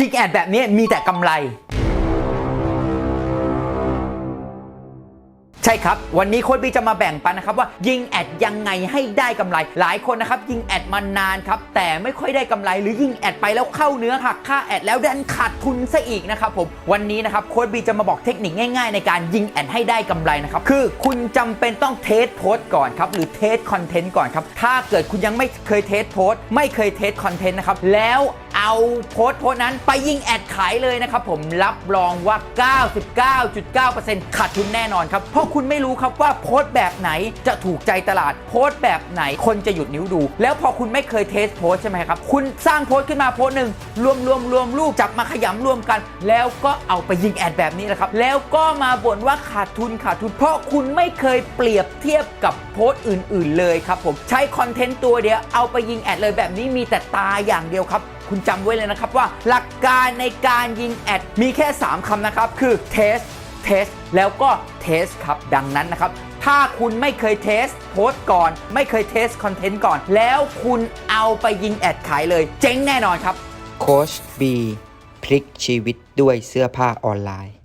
ยิงแอดแบบนี้มีแต่กำไร ใช่ครับ วันนี้โค้ดบีจะมาแบ่งปันนะครับ ว่ายิงแอดยังไงให้ได้กำไร หลายคนนะครับ ยิงแอดมานานครับ แต่ไม่ค่อยได้กำไรหรือยิงแอดไปแล้วเข้าเนื้อหักค่าแอดแล้วดันขาดทุนซะอีกนะครับผมวันนี้นะครับโค้ดบีจะมาบอกเทคนิคง่ายๆ ในการยิงแอดให้ได้กำไรนะครับคือคุณจำเป็นต้องเทสโพสต์ก่อนครับหรือเทสคอนเทนต์ก่อนครับถ้าเกิดคุณยังไม่เคยเทสโพสต์ไม่เคยเทสคอนเทนต์นะครับแล้ว เอาโพสต์โพสต์นั้นไปยิงแอดขายเลยนะครับผมรับรองว่า 99.9%ขาดทุนแน่นอนครับ เพราะคุณไม่รู้ครับว่าโพสต์แบบไหนจะถูกใจตลาดโพสต์แบบไหนคนจะหยุดนิ้วดู แล้วพอคุณไม่เคยเทสโพสต์ใช่ไหมครับคุณสร้างโพสต์ขึ้นมาโพสต์หนึ่งรวมรวมรวมรูปจับมาขยำรวมกัน แล้วก็เอาไปยิงแอดแบบนี้แหละครับแล้วก็มาบ่นว่าขาดทุนขาดทุน เพราะคุณไม่เคยเปรียบเทียบกับ พสต์อื่น ๆ เลยครับผมใช้คอนเทนต์ตัวเดียวเอาไปยิงแอดเลยแบบนี้มีแต่ตาอย่างเดียวครับ คุณจำไว้เลยนะครับว่าหลักการในการยิงแอดมีแค่ 3คำนะครับ คือ test test แล้วก็ test ครับ ดังนั้นนะครับถ้าคุณไม่เคยเทสโพสต์ก่อน ไม่เคยเทสคอนเทนต์ก่อน แล้วคุณเอาไปยิงแอดขายเลย เจ๊งแน่นอนครับโค้ชบีพลิกชีวิตด้วยเสื้อผ้าออนไลน์